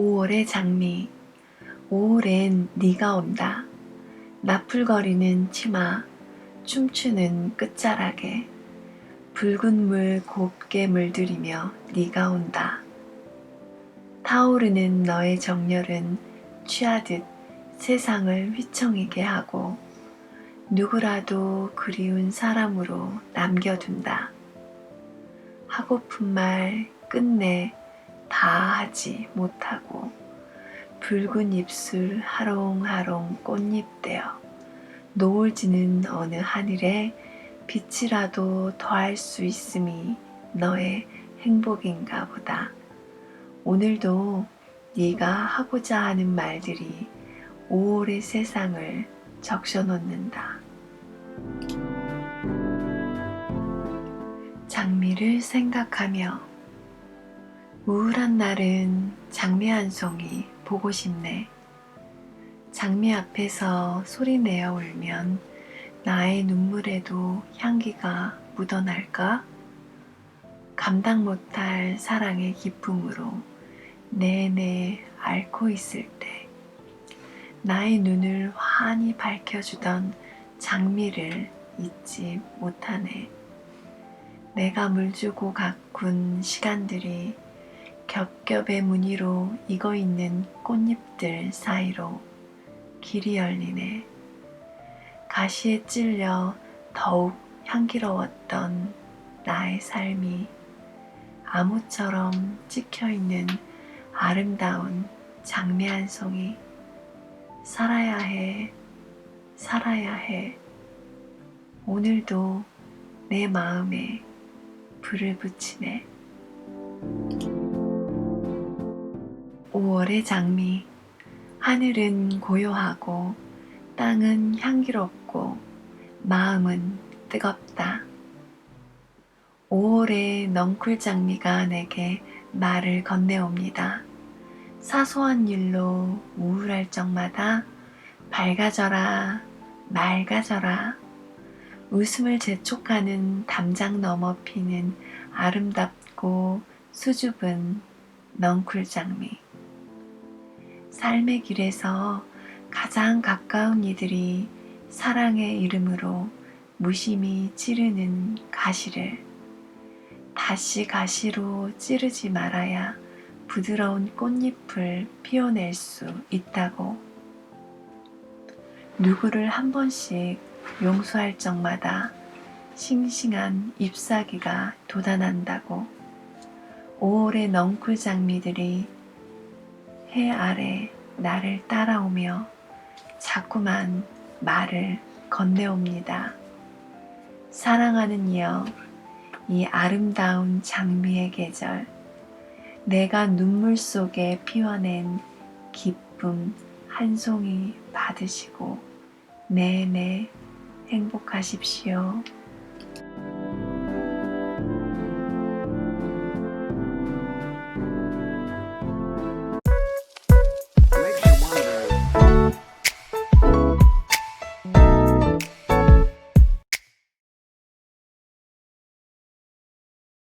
5월의 장미. 5월엔 네가 온다. 나풀거리는 치마 춤추는 끝자락에 붉은 물 곱게 물들이며 네가 온다. 타오르는 너의 정열은 취하듯 세상을 휘청이게 하고 누구라도 그리운 사람으로 남겨둔다. 하고픈 말 끝내 다 하지 못하고 붉은 입술 하롱하롱 꽃잎되어 노을 지는 어느 하늘에 빛이라도 더할 수 있음이 너의 행복인가 보다. 오늘도 네가 하고자 하는 말들이 5월의 세상을 적셔놓는다. 장미를 생각하며 우울한 날은 장미 한 송이 보고 싶네. 장미 앞에서 소리 내어 울면 나의 눈물에도 향기가 묻어날까? 감당 못할 사랑의 기쁨으로 내내 앓고 있을 때 나의 눈을 환히 밝혀주던 장미를 잊지 못하네. 내가 물주고 가꾼 시간들이 겹겹의 무늬로 익어 있는 꽃잎들 사이로 길이 열리네. 가시에 찔려 더욱 향기로웠던 나의 삶이 암호처럼 찍혀 있는 아름다운 장미 한 송이 살아야 해, 살아야 해. 오늘도 내 마음에 불을 붙이네. 5월의 장미. 하늘은 고요하고 땅은 향기롭고 마음은 뜨겁다. 5월의 넝쿨 장미가 내게 말을 건네옵니다. 사소한 일로 우울할 적마다 밝아져라, 맑아져라. 웃음을 재촉하는 담장 넘어 피는 아름답고 수줍은 넝쿨 장미. 삶의 길에서 가장 가까운 이들이 사랑의 이름으로 무심히 찌르는 가시를 다시 가시로 찌르지 말아야 부드러운 꽃잎을 피워낼 수 있다고. 누구를 한 번씩 용서할 적마다 싱싱한 잎사귀가 돋아난다고. 5월의 넝쿨 장미들이 해 아래 나를 따라오며 자꾸만 말을 건네옵니다. 사랑하는 이여, 이 아름다운 장미의 계절, 내가 눈물 속에 피워낸 기쁨 한 송이 받으시고 내내 행복하십시오.